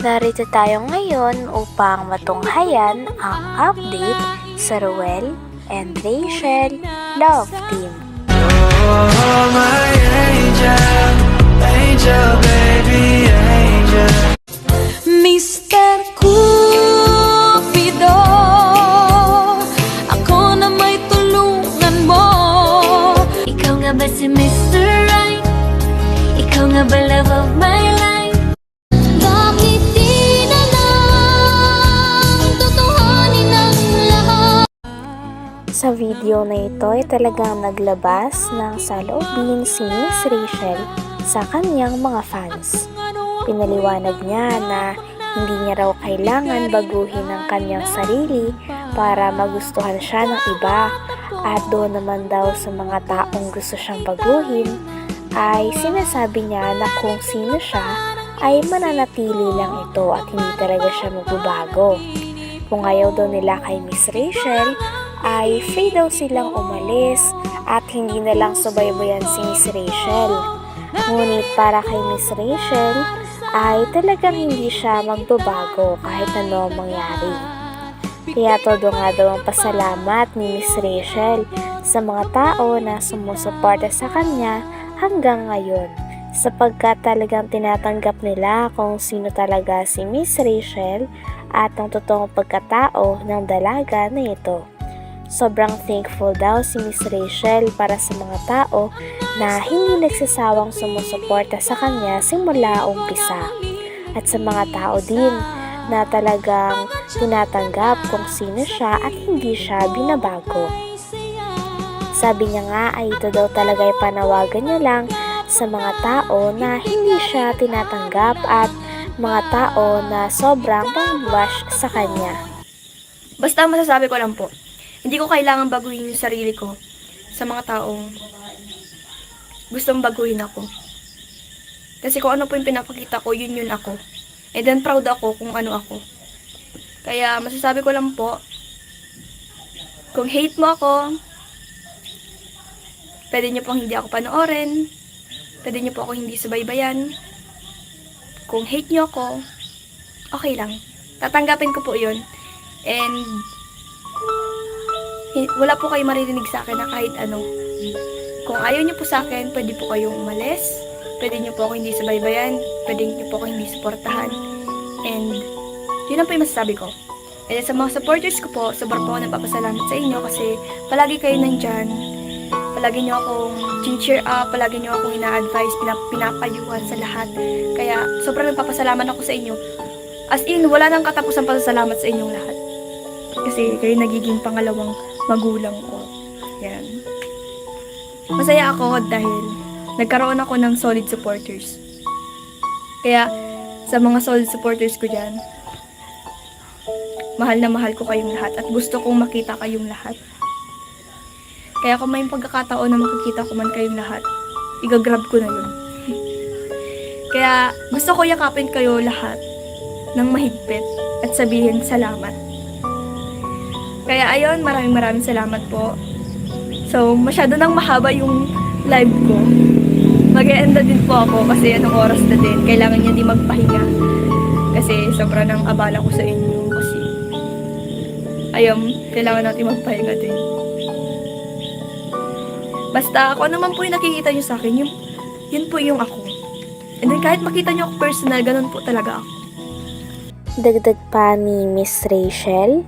Narito tayo ngayon upang matunghayan ang update sa Ruel and Rachel Love Team. Oh, my angel, angel, baby, angel. Sa video na ito ay talagang naglabas ng saloobin si Miss Rachel sa kanyang mga fans. Pinaliwanag niya na hindi niya raw kailangan baguhin ang kanyang sarili para magustuhan siya ng iba at doon naman daw sa mga taong gusto siyang baguhin ay sinasabi niya na kung sino siya ay mananatili lang ito at hindi talaga siya magbabago. Kung ayaw daw nila kay Miss Rachel, ay free daw silang umalis at hindi na lang subaybayan si Miss Rachel. Ngunit para kay Miss Rachel, ay talagang hindi siya magbabago kahit ano ang mangyari. Kaya todo nga daw ang pasalamat ni Miss Rachel sa mga tao na sumusuporta sa kanya hanggang ngayon sapagkat talagang tinatanggap nila kung sino talaga si Miss Rachel at ang totoong pagkatao ng dalaga na ito. Sobrang thankful daw si Miss Rachel para sa mga tao na hindi nagsasawang sumusuporta sa kanya simula umpisa. At sa mga tao din na talagang tinatanggap kung sino siya at hindi siya binabago. Sabi niya nga ay ito daw talaga ay panawagan niya lang sa mga tao na hindi siya tinatanggap at mga tao na sobrang pangbash sa kanya. Basta masasabi ko lang po, hindi ko kailangan baguhin yung sarili ko sa mga taong gustong baguhin ako. Kasi kung ano po yung pinapakita ko, yun yun ako. And then proud ako kung ano ako. Kaya masasabi ko lang po, kung hate mo ako, pwede nyo pong hindi ako panoorin, pwede nyo po ako hindi subaybayan. Kung hate nyo ako, okay lang. Tatanggapin ko po yun. And wala po kayo maririnig sa akin na kahit ano. Kung ayaw niyo po sa akin, pwede po kayong umalis. Pwede niyo po ako hindi subaybayan. Pwede niyo po ako hindi suportahan. And, yun lang po yung masasabi ko. And sa mga supporters ko po, sobrang po ako nagpapasalamat sa inyo kasi palagi kayo nandyan. Palagi niyo akong cheer up, palagi niyo akong ina-advise, pinap pinapayuhan sa lahat. Kaya, sobrang nagpapasalamat ako sa inyo. As in, wala nang katapusang pasasalamat sa inyong lahat. Kasi kayo nagiging pangalawang magulang ko. Yan. Masaya ako dahil nagkaroon ako ng solid supporters. Kaya, sa mga solid supporters ko dyan, mahal na mahal ko kayong lahat at gusto kong makita kayong lahat. Kaya kung may pagkakataon na makikita ko man kayong lahat, igagrab ko na yun. Kaya gusto ko yakapin kayo lahat ng mahigpit at sabihin salamat. Kaya ayun, maraming maraming salamat po. So, masyado nang mahaba yung live ko. mag end na din po ako kasi anong oras na din. Kailangan niya di magpahinga. Kasi sobra nang abala ko sa inyo. Kasi, ayun, kailangan natin magpahinga din. Basta ako naman po yung nakikita niyo sa akin, yung, yun po yung ako. And then kahit makita niyo ako personal, ganun po talaga ako. Dagdag pa ni Miss Rachel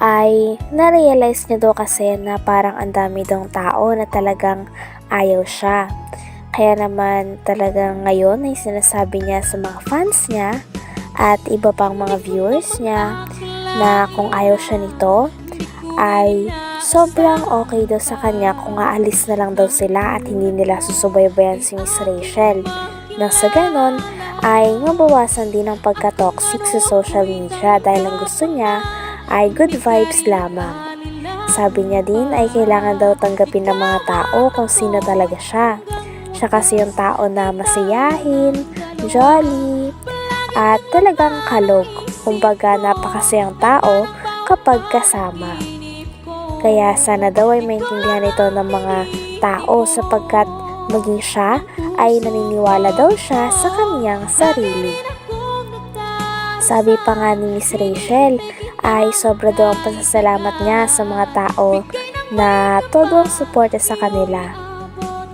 ay na-realize niya daw kasi na parang ang dami daw tao na talagang ayaw siya. Kaya naman talagang ngayon ay sinasabi niya sa mga fans niya at iba pang mga viewers niya na kung ayaw siya nito ay sobrang okay daw sa kanya kung aalis na lang daw sila at hindi nila susubaybayan si Miss Rachel. Nang sa ganon, ay mabawasan din ang pagka-toxic sa social media dahil ang gusto niya ay good vibes lamang. Sabi niya din ay kailangan daw tanggapin ng mga tao kung sino talaga siya. Siya kasi yung tao na masiyahin, jolly, at talagang kalog. Kumbaga napakasayang tao kapag kasama. Kaya sana daw ay maintindihan ito ng mga tao sapagkat maging siya ay naniniwala daw siya sa kanyang sarili. Sabi pa nga ni Miss Rachel ay sobra daw ang pasasalamat niya sa mga tao na todo ang suporta sa kanila.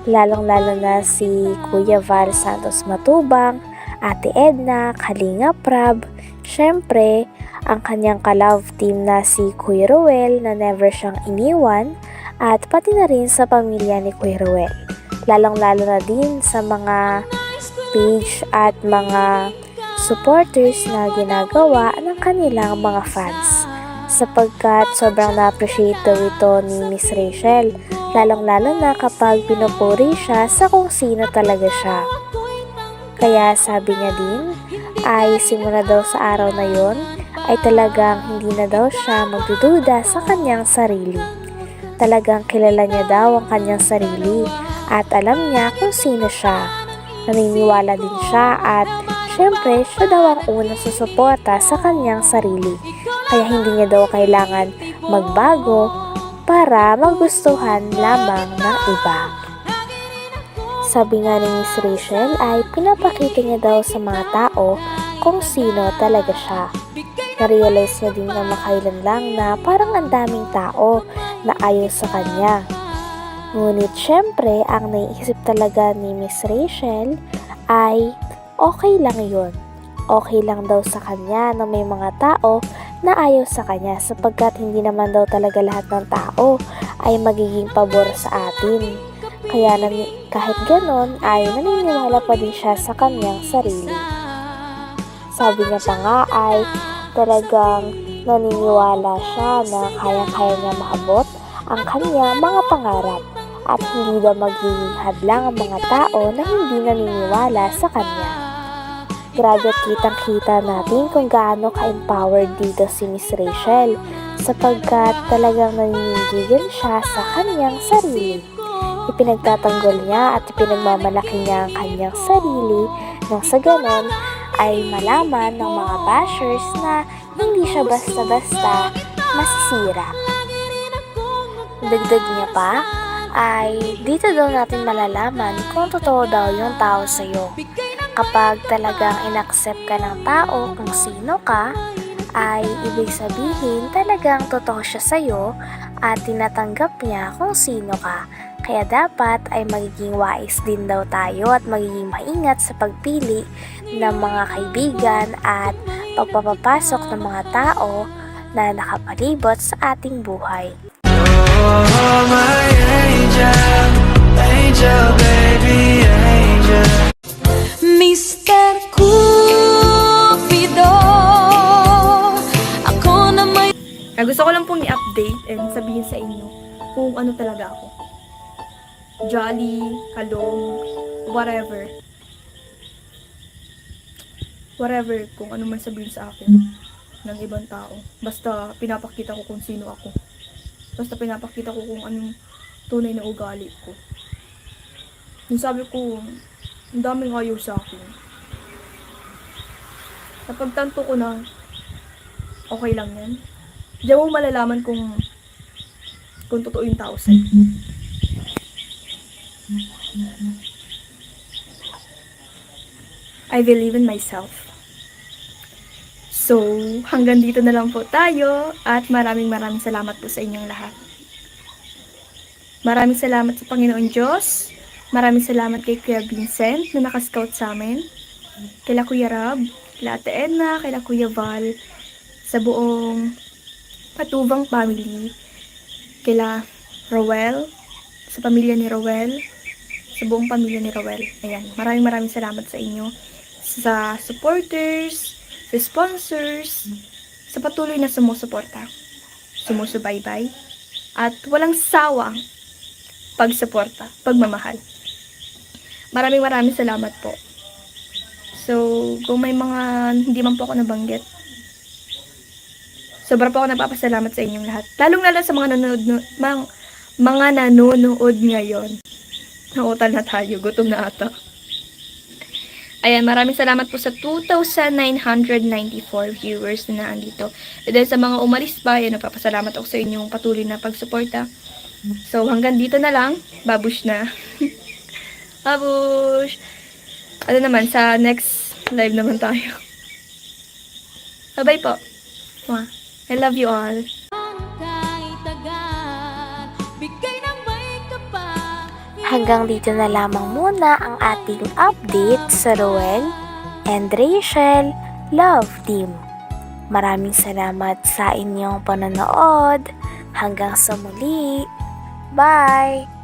Lalong-lalo na si Kuya Val Santos Matubang, Ate Edna, Kalinga Prab, syempre ang kanyang ka-love team na si Kuya Ruel na never siyang iniwan at pati na rin sa pamilya ni Kuya Ruel. Lalong-lalo na din sa mga page at mga supporters na ginagawa ng kanilang mga fans sapagkat sobrang na-appreciate daw ito ni Miss Rachel lalong-lalo na kapag pinupuri siya sa kung sino talaga siya. Kaya sabi niya din ay simula daw sa araw na yon ay talagang hindi na daw siya magdududa sa kanyang sarili. Talagang kilala niya daw ang kanyang sarili at alam niya kung sino siya. Naniniwala din siya at syempre siya daw ang unang susuporta sa kanyang sarili. Kaya hindi niya daw kailangan magbago para magustuhan lamang ng iba. Sabi nga ni Miss Rachel ay pinapakita niya daw sa mga tao kung sino talaga siya. Narealize niya din na makailan lang na parang ang daming tao na ayaw sa kanya. Ngunit syempre, ang naiisip talaga ni Miss Rachel ay okay lang yon. Okay lang daw sa kanya na may mga tao na ayaw sa kanya sapagkat hindi naman daw talaga lahat ng tao ay magiging pabor sa atin. Kaya kahit ganon ay naniniwala pa din siya sa kanyang sarili. Sabi niya pa nga ay talagang naniniwala siya na kayang-kaya niya maabot ang kanyang mga pangarap at hindi daw magiging hadlang ang mga tao na hindi naniniwala sa kanya. Grabe at kitang-kita natin kung gaano ka-empowered dito si Miss Rachel sapagkat talagang naninindigan siya sa kanyang sarili. Ipinagtatanggol niya at ipinagmamalaki niya ang kanyang sarili nang sa ganon ay malaman ng mga bashers na hindi siya basta-basta masisira. Dagdag niya pa ay dito daw natin malalaman kung totoo daw yung tao sa'yo. Kapag talagang inaccept ka ng tao kung sino ka, ay ibig sabihin talagang totoo siya sa'yo at tinatanggap niya kung sino ka. Kaya dapat ay magiging wise din daw tayo at magiging maingat sa pagpili ng mga kaibigan at pagpapapasok ng mga tao na nakapalibot sa ating buhay. Oh, my gusto ko lang pong i-update and sabihin sa inyo kung ano talaga ako. Jolly, kalong, whatever. Whatever, kung ano man sabihin sa akin ng ibang tao. Basta pinapakita ko kung sino ako. Basta pinapakita ko kung anong tunay na ugali ko. Yung sabi ko, ang daming ayaw sa akin. Napagtanto ko na okay lang yan. Diyan mo malalaman kung kung totoo yung tao sa'yo. I believe in myself. So, hanggang dito na lang po tayo at maraming maraming salamat po sa inyong lahat. Maraming salamat sa Panginoon Diyos. Maraming salamat kay Kuya Vincent na nakascout sa amin. Kila Kuya Rab, kila Ate Edna, kila Kuya Val, sa buong Patubang family, kila Rowel, sa pamilya ni Rowel, sa buong pamilya ni Rowel. Ayan, maraming maraming salamat sa inyo, sa supporters, sa sponsors, sa patuloy na sumusuporta, sumusubaybay, at walang sawang pagsuporta, pagmamahal. Maraming maraming salamat po. So, kung may mga hindi man po ako nabanggit, Sobra po ako nagpapasalamat sa inyong lahat. Lalong lalo sa mga nanonood, no- mang, mga nanonood ngayon. Nautal na tayo, gutom na ata. Ayan, maraming salamat po sa 2,994 viewers na nandito. And then sa mga umalis pa, ayan, nagpapasalamat ako sa inyong patuloy na pagsuporta. So, hanggang dito na lang. Babush na. Babush! Ano naman, sa next live naman tayo. Bye-bye po. Mwah. I love you all. Hanggang dito na lamang muna ang ating update sa Roel and Rachel Love Team. Maraming salamat sa inyong panonood. Hanggang sa muli. Bye!